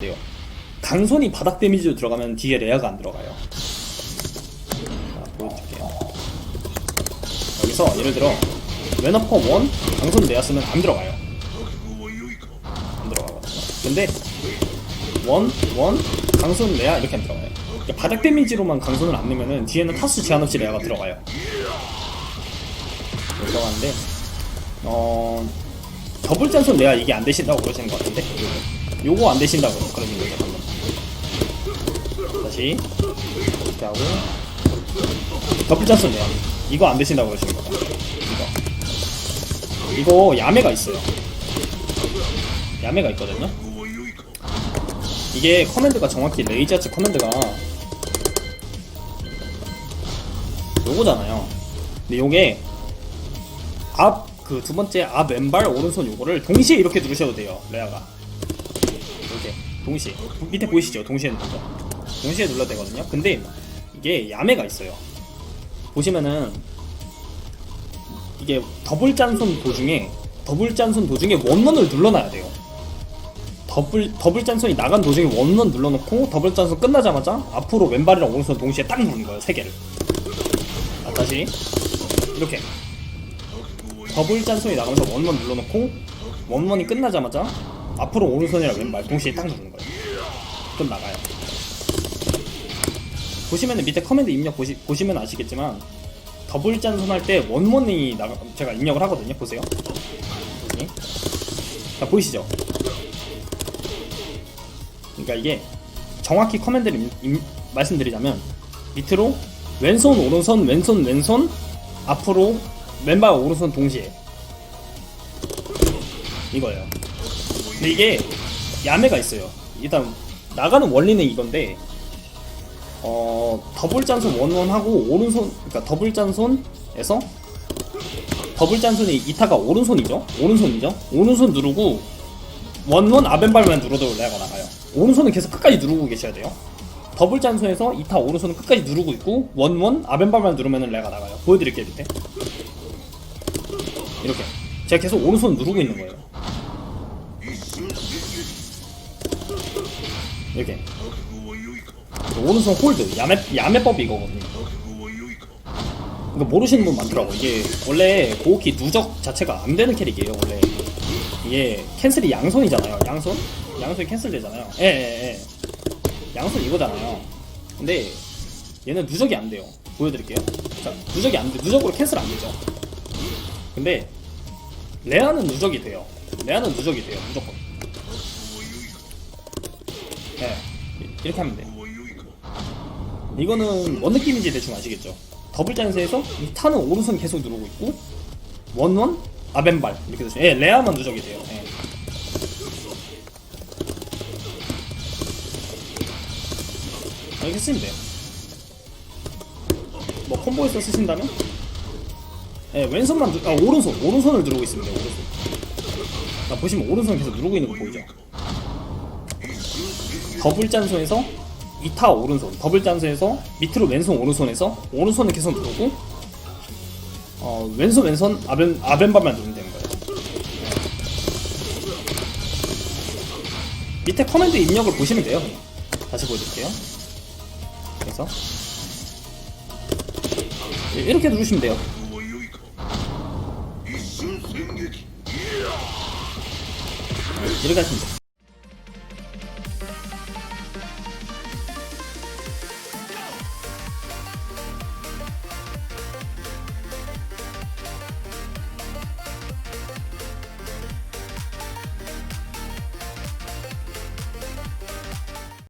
돼요. 강손이 바닥 데미지로 들어가면 뒤에 레아가 안 들어가요. 자, 보여드릴게요. 여기서 예를 들어 왼어퍼 원 강손 레아 쓰면 안 들어가요. 안 들어가거든요. 근데 원, 원, 강손 레아 이렇게 안 들어가요. 그러니까 바닥 데미지로만 강손을 안 넣으면은 뒤에는 타수 제한 없이 레아가 들어가요. 들어가는데 어 더블 짠손 레아 이게 안 되신다고 그러시는 것 같은데 요거 안 되신다고 그러는 거죠 방금 다시. 이렇게 하고. 더블 레아 이거 안 되신다고 그러시는 거죠 이거. 이거 야매가 있어요. 야매가 있거든요. 이게 커맨드가 정확히 레이저츠 커맨드가 요거잖아요. 근데 요게 앞 그 두 번째 앞 왼발 오른손 요거를 동시에 이렇게 누르셔도 돼요 레아가 동시에 밑에 보이시죠? 동시에 눌러서 동시에 눌러도 되거든요. 근데 이게 야매가 있어요. 보시면은 이게 더블 짠손 도중에 더블 짠손 도중에 원원을 눌러놔야 돼요. 더블 더블 짠손이 나간 도중에 원원 눌러놓고 더블 짠손 끝나자마자 앞으로 왼발이랑 오른손 동시에 딱 누르는 거예요 세 개를. 아, 다시. 이렇게. 더블 짠손이 나가면서 원원 눌러놓고 원원이 끝나자마자 앞으로 오른손이랑 왼발 동시에 딱 누르는 거예요. 그럼 나가요. 보시면은 밑에 커맨드 입력 보시, 보시면 아시겠지만 더블 짠손 할 때 원원이 나가 제가 입력을 하거든요. 보세요. 여기. 자 보이시죠? 그러니까 이게 정확히 커맨드를 임- 임- 말씀드리자면 밑으로 왼손 오른손 왼손 왼손 앞으로 왼발 오른손 동시에 이거예요. 근데 이게 야매가 있어요. 일단 나가는 원리는 이건데 어 더블 짠손 원원 하고 오른손 그러니까 더블 짠손에서 더블 짠손이 이타가 오른손이죠. 오른손이죠. 오른손 누르고 원원 아벤발만 눌러도 레아가 나가요. 오른손은 계속 끝까지 누르고 계셔야 돼요. 더블 짠손에서 이타 오른손은 끝까지 누르고 있고 원원 아벤발만 누르면 레아가 나가요. 보여드릴게요 밑에. 이렇게 제가 계속 오른손 누르고 있는 거예요. 이렇게 오른손 홀드 야매 야매법이 이거거든요. 이거 모르시는 분 많더라고. 이게 원래 고우키 누적 자체가 안 되는 캐릭이에요. 원래 이게 캔슬이 양손이잖아요. 양손 양손이 캔슬되잖아요. 예, 예, 예. 양손 이거잖아요. 근데 얘는 누적이 안 돼요. 보여드릴게요. 자, 누적이 안 돼. 누적으로 캔슬 안 되죠. 근데 레아는 누적이 돼요. 레아는 누적이 돼요. 무조건. 네. 이렇게 하면 돼. 이거는 뭔 느낌인지 대충 아시겠죠? 더블 짠스에서 이 타는 오른손 계속 누르고 있고 원원 아벤발 이렇게 되죠. 예, 레아만 누적이 돼요. 예. 이렇게 쓰면 돼요. 뭐 콤보에서 쓰신다면 예, 왼손만 누, 아 오른손 오른손을 누르고 돼요. 오른손. 자, 보시면 오른손 계속 누르고 있는 거 보이죠? 더블 짠손에서 이타 오른손, 더블 짠손에서 밑으로 왼손 오른손에서 오른손을 계속 누르고 어, 왼손 왼손 아벤 아벤바만 누르면 되는 거예요. 밑에 커맨드 입력을 보시면 돼요. 그냥. 다시 보여드릴게요. 그래서 이렇게 누르시면 돼요. 이렇게 하시면 돼요.